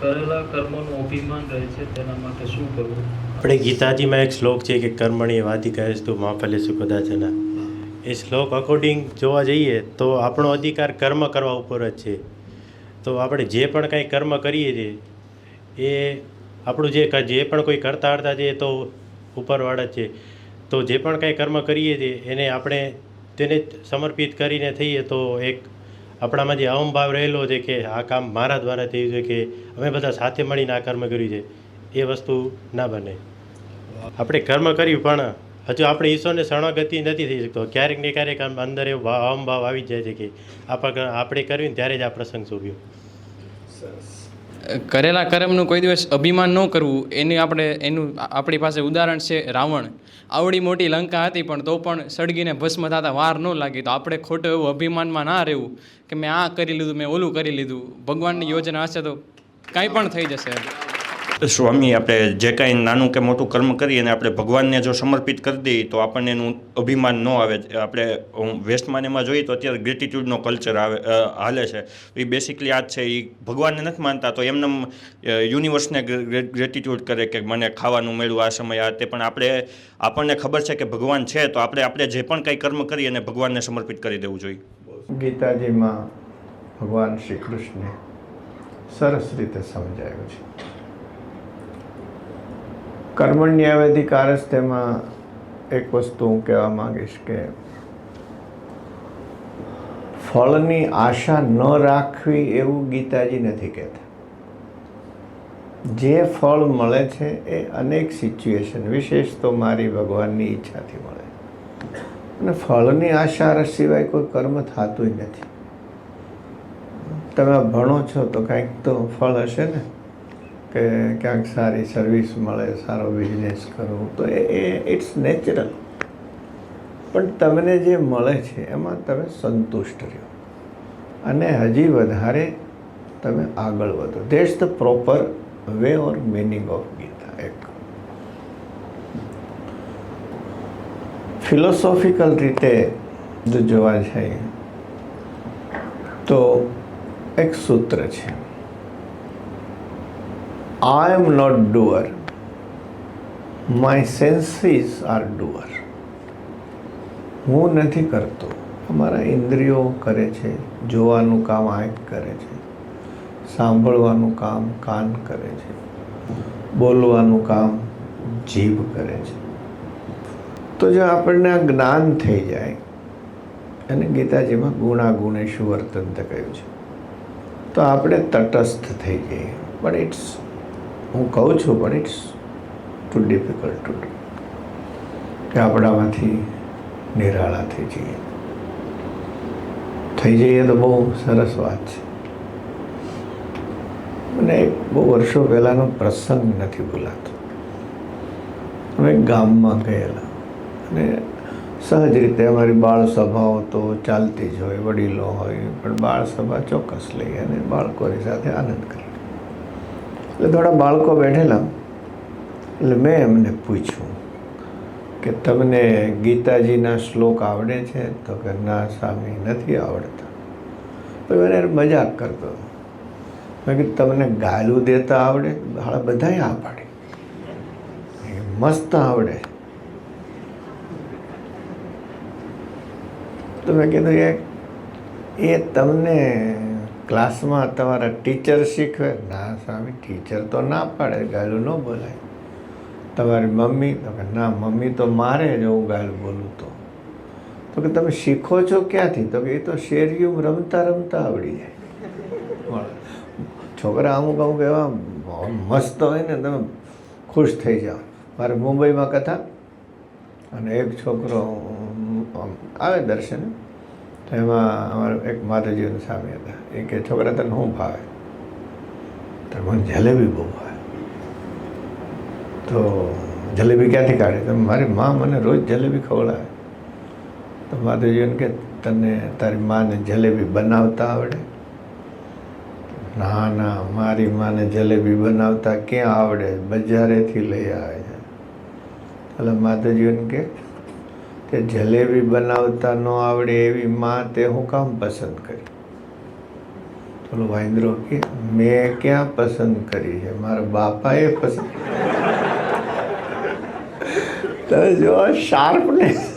કરેલા કર્મનું અભિમાન રહે છે, તેના માટે શું કરવું? આપણે ગીતાજીમાં એક શ્લોક છે કે કર્મણી વાધિકાયસ તું માફલે સુખદાચના એ શ્લોક અકોર્ડિંગ જોવા જઈએ તો આપણો અધિકાર કર્મ કરવા ઉપર જ છે. તો આપણે જે પણ કાંઈ કર્મ કરીએ છીએ, એ આપણું જે જે પણ કોઈ કરતા હડતા છે એ તો ઉપરવાળા છે. તો જે પણ કાંઈ કર્મ કરીએ છીએ, એને આપણે તેને સમર્પિત કરીને થઈએ તો એક આપણામાં જે અહમભાવ રહેલો છે કે આ કામ મારા દ્વારા થયું છે કે અમે બધા સાથે મળીને આ કર્મ કર્યું છે, એ વસ્તુ ના બને. આપણે કર્મ કર્યું, પણ હજુ આપણે ઈશ્વરને શરણાગતિ નથી થઈ શકતો. ક્યારેક ને ક્યારેક આમ અંદર એવો ભાવ અહમભાવ આવી જાય છે કે આપણે આપણે કર્યું ત્યારે જ આ પ્રસંગ શોભ્યો. કરેલા કર્મનું કોઈ દિવસ અભિમાન ન કરવું, એની આપણે, એનું આપણી પાસે ઉદાહરણ છે રાવણ. આવડી મોટી લંકા હતી પણ તો પણ સળગીને ભસ્મ થતા વાર ન લાગી. તો આપણે ખોટું એવું અભિમાનમાં ના રહેવું કે મેં આ કરી લીધું, મેં ઓલું કરી લીધું. ભગવાનની યોજના હશે તો કાંઈ પણ થઈ જશે. સ્વામી, આપણે જે કાંઈ નાનું કે મોટું કર્મ કરીએ અને આપણે ભગવાનને જો સમર્પિત કરી દઈએ તો આપણને એનું અભિમાન ન આવે. આપણે વેસ્ટમાં એમાં જોઈએ તો અત્યારે ગ્રેટિટ્યૂડનો કલ્ચર આવે હાલે છે. એ બેસિકલી આ છે. એ ભગવાનને નથી માનતા તો એમને યુનિવર્સને ગ્રેટિટ્યૂડ કરે કે મને ખાવાનું મળ્યું આ સમયે, આ તે પણ આપણે, આપણને ખબર છે કે ભગવાન છે તો આપણે આપણે જે પણ કંઈ કર્મ કરીએ અને ભગવાનને સમર્પિત કરી દેવું જોઈએ. ગીતાજીમાં ભગવાન શ્રી કૃષ્ણે સરસ રીતે સમજાયું છે. કર્મણ્યાવધિકારસ તેમાં એક વસ્તુ હું કહેવા માંગીશ કે ફળની આશા ન રાખવી એવું ગીતાજી નથી કહેતા. જે ફળ મળે છે એ અનેક સિચ્યુએશન વિશેષ તો મારી ભગવાનની ઈચ્છાથી મળે. અને ફળની આશા સિવાય કોઈ કર્મ થતું નથી. તમે ભણો છો તો કાંઈક તો ફળ હશે ને? કે ક્યાંક સારી સર્વિસ મળે, સારો બિઝનેસ કરો, તો એ એ ઇટ્સ નેચરલ પણ તમને જે મળે છે, એમાં તમે સંતુષ્ટ રહો અને હજી વધારે તમે આગળ વધો. That's the proper way or meaning of Gita એક. ફિલોસોફિકલ રીતે જો જોવા જઈએ, તો એક સૂત્ર છે. I am not doer my senses are doer હું નથી કરતો. અમારા ઇન્દ્રિયો કરે છે, જોવાનું કામ આંખ કરે છે. સાંભળવાનું કામ કાન કરે છે. બોલવાનું કામ જીભ કરે છે. તો જો આપણને આ જ્ઞાન થઈ જાય અને ગીતાજીમાં ગુણાગુણેશુ વર્તંત કહ્યું છે. તો આપણે તટસ્થ થઈ જઈએ. પણ ઇટ્સ હું કહું છું પણ it's too difficult to do કે આપણામાંથી નિરાળા થઈ જઈએ. થઈ જઈએ તો બહુ સરસ વાત છે. મને બહુ વર્ષો પહેલાંનો પ્રસંગ નથી ભૂલાતો. અમે ગામમાં ગયેલા. અને સહજ રીતે અમારી બાળ સભાઓ તો ચાલતી જ હોય, વડીલો હોય, પણ બાળ સભા ચોક્કસ લઈ અને બાળકોની સાથે આનંદ કરીએ. એટલે થોડા બાળકો બેઠેલા. એટલે મેં એમને પૂછ્યું કે તમને ગીતાજીના શ્લોક આવડે છે? તો કે ના સ્વામી, નથી આવડતા. મને એને મજાક કરતો. મેં કીધું, તમને ગાલું દેતા આવડે? હાળા બધાએ આ પાડે. મસ્ત આવડે. તો મેં કીધું એ તમને ક્લાસમાં તમારા ટીચર શીખવે? ના સ્વામી, ટીચર તો ના પાડે, ગાલું ન બોલાય. તમારી મમ્મી તો કે ના, મમ્મી તો મારે જ હું ગાલું બોલું તો. તો કે તમે શીખો છો ક્યાંથી? તો કે એ તો શેરિયું રમતા રમતા આવડી જાય. છોકરા અમુક અમુક એવા મસ્ત હોય ને, તમે ખુશ થઈ જાઓ. મારે મુંબઈમાં કથા, અને એક છોકરો આવે દર્શન તો એમાં અમારે એક માતાજીની સામે હતા. એ કે, છોકરા, તને શું ભાવે? તો મને જલેબી બહુ ભાવે. તો જલેબી ક્યાંથી કાઢે? તો મારી મા મને રોજ જલેબી ખવડાવે. તો માતાજીઓને કે, તને તારી માને જલેબી બનાવતા આવડે? ના ના, મારી માને જલેબી બનાવતા ક્યાં આવડે? બજારેથી લઈ આવે છે. એટલે માતાજીઓને કે કે જલેબી બનાવતા ન આવડે એવી માં તે હું કામ પસંદ કરી? પેલો વાંદરો કે, મેં ક્યાં પસંદ કરી છે? મારા બાપાએ પસંદ તમે જો શાર્પનેસ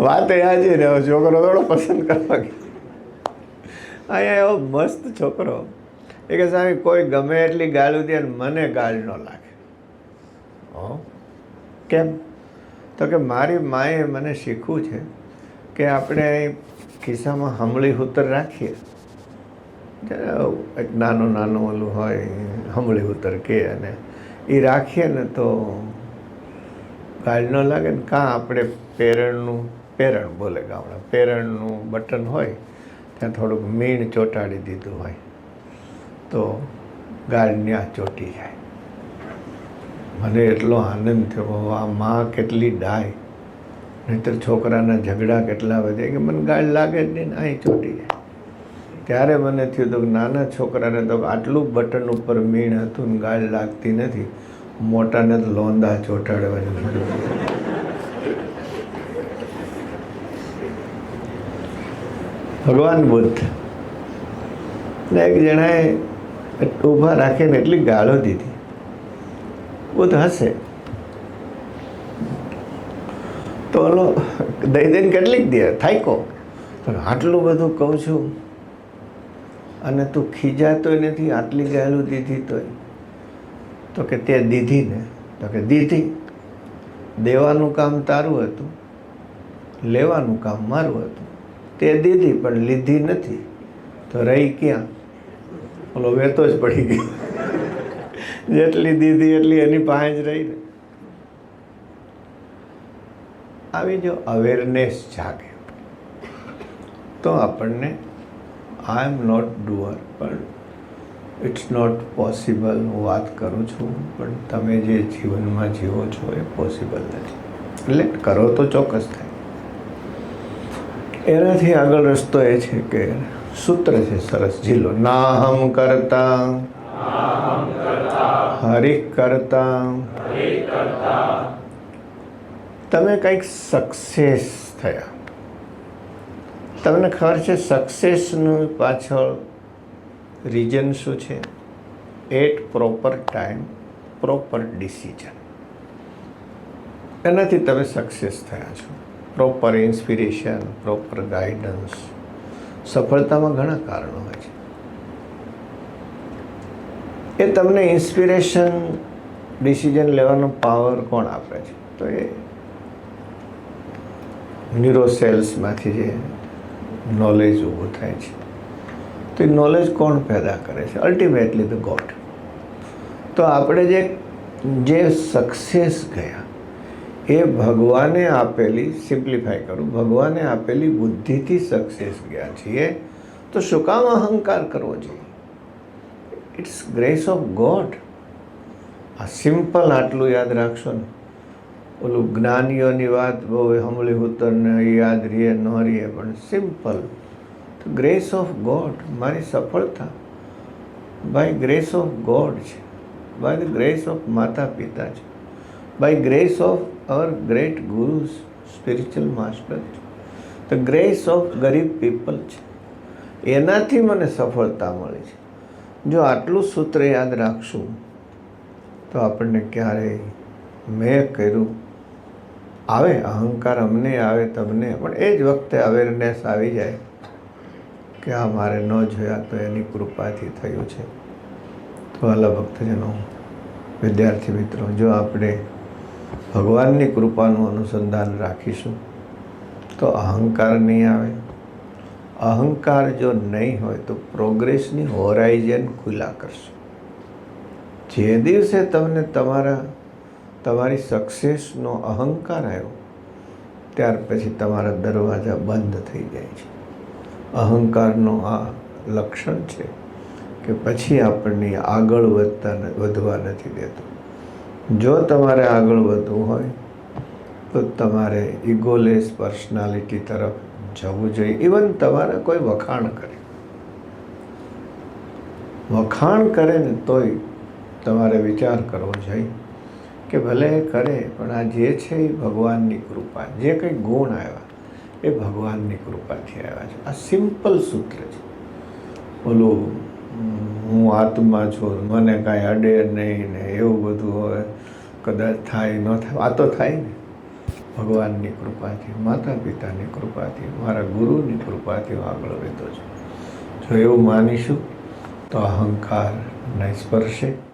વાત એ આજે ને છોકરો થોડો પસંદ કરવા અહીંયા એવો મસ્ત છોકરો. એ કે, સાહેબ, કોઈ ગમે એટલી ગાળું દે મને ગાળ ન લાગે. હો? કેમ? તો કે મારી માએ મને શીખવું છે કે આપણે ખિસ્સામાં હમળી હૂતર રાખીએ. એક નાનું નાનું ઓલું હોય, હમળી હૂતર કે અને એ રાખીએ ને તો ગાળ ન લાગે ને કાં આપણે પેરણનું, પેરણ બોલે ગામડા, પેરણનું બટન હોય, ત્યાં થોડુંક મીણ ચોંટાડી દીધું હોય, તો ગાળ ત્યાં ચોંટી જાય. મને એટલો આનંદ થયો, આ માં કેટલી ડાય. નહીતર છોકરાના ઝઘડા કેટલા વધે કે મને ગાળ લાગે જ નહીં અહીં ચોટી જાય. ત્યારે મને થયું તો નાના છોકરાને તો આટલું બટન ઉપર મીણ હતું ને ગાળ લાગતી નથી. મોટાને તો લોંદા ચોંટાડવાની ભગવાન બુદ્ધ. ને એક જણાએ ઊભા રાખીને એટલી ગાળો દીધી. બુદ્ધ હશે? તો ઓલો દઈ દઈને કેટલીક દે, થાયકો. પણ આટલું બધું કહું છું અને તું ખીજાતોય નથી, આટલી ગાળું દીધી તોય. તો કે, તે દીધી ને તો કે, દીધી. દેવાનું કામ તારું હતું, લેવાનું કામ મારું હતું. તે દીધી, પણ લીધી નથી. તો રહી ક્યાં? ઓલો વેતો જ પડી ગયો. જેટલી દીધી એટલી એની પાસે જ રહી આવી જો અવેરનેસ જાગે, તો આપણને આઈ એમ નોટ ડુઅર પણ ઇટ્સ નોટ પોસિબલ હું વાત કરું છું, પણ તમે જે જીવનમાં જીવો છો એ પોસિબલ નથી. એટલે કરો તો ચોક્કસ થાય. એનાથી આગળ રસ્તો એ છે કે સૂત્ર છે સરસ જીલો ના હમ કરતા હરિ કરતા. તમે કંઈક સક્સેસ થયા. તમને ખબર છે સક્સેસનું પાછળ રીઝન શું છે? At proper time proper decision એનાથી તમે સક્સેસ થયા છો. પ્રોપર ઇન્સ્પિરેશન પ્રોપર ગાઈડન્સ સફળતામાં ઘણા કારણો હોય છે. એ તમને ઇન્સ્પિરેશન ડિસિઝન લેવાનો પાવર કોણ આપે છે? તો એ ન્યુરોસેલ્સમાંથી જે નોલેજ ઊભું થાય છે. તો એ નોલેજ કોણ પેદા કરે છે? અલ્ટિમેટલી ધ ગોડ તો આપણે જે જે સક્સેસ ગયા, એ ભગવાને આપેલી સિમ્પ્લિફાય કરું, ભગવાને આપેલી બુદ્ધિથી સક્સેસ ગયા છીએ, તો શું કામ અહંકાર કરવો જોઈએ? ઇટ્સ ગ્રેસ ઓફ ગોડ આ સિમ્પલ આટલું યાદ રાખશો ને. ઓલું જ્ઞાનીઓની વાત બહુ હમળી ઉત્તરને યાદ રહીએ ન રહીએ, પણ સિમ્પલ ગ્રેસ ઓફ ગોડ મારી સફળતા. બાય ગ્રેસ ઓફ ગોડ છે. બાય ધ ગ્રેસ ઓફ માતા પિતા છે. By grace of our great guru spiritual master છે. ધ ગ્રેસ ઓફ ગરીબ પીપલ છે. એનાથી મને સફળતા મળી છે. જો આટલું સૂત્ર યાદ રાખશું, તો આપણને ક્યારેય મેં કર્યું. આવે, અહંકાર અમને આવે, તમને. પણ એ જ વખતે અવેરનેસ આવી જાય કે આ મારે ન જોયા તો એની કૃપાથી થયું છે. તો આલા ભક્તજનો, વિદ્યાર્થી મિત્રો, જો આપણે ભગવાનની કૃપાનું અનુસંધાન રાખીશું, તો અહંકાર નહીં આવે. અહંકાર જો નહીં હોય તો પ્રોગ્રેસની હોરાઇઝન ખુલ્લા કરશે. જે દિવસે તમને તમારા, તમારી સક્સેસનો અહંકાર આવ્યો, ત્યાર પછી તમારા દરવાજા બંધ થઈ જાય છે. અહંકારનો આ લક્ષણ છે કે પછી આપણને આગળ વધતા વધવા નથી દેતો. જો તમારે આગળ વધવું હોય, તો તમારે ઇગોલેસ પર્સનાલિટી તરફ જવું જોઈએ. ઇવન તમારે કોઈ વખાણ કરે. વખાણ કરે ને તોય તમારે વિચાર કરવો જોઈએ કે ભલે એ કરે, પણ આ જે છે એ ભગવાનની કૃપા. જે કંઈ ગુણ આવ્યા, એ ભગવાનની કૃપાથી આવ્યા છે. આ સિમ્પલ સૂત્ર છે. ઓલું હું આત્મા છું, મને કાંઈ અડે નહીં ને એવું બધું હોય. કદાચ થાય, ન થાય. આ તો થાય ને. ભગવાનની કૃપાથી માતા પિતાની કૃપાથી, મારા ગુરુની કૃપાથી હું આગળ વધ્યો છું. જો એવું માનીશું, તો અહંકાર નહીં સ્પર્શે.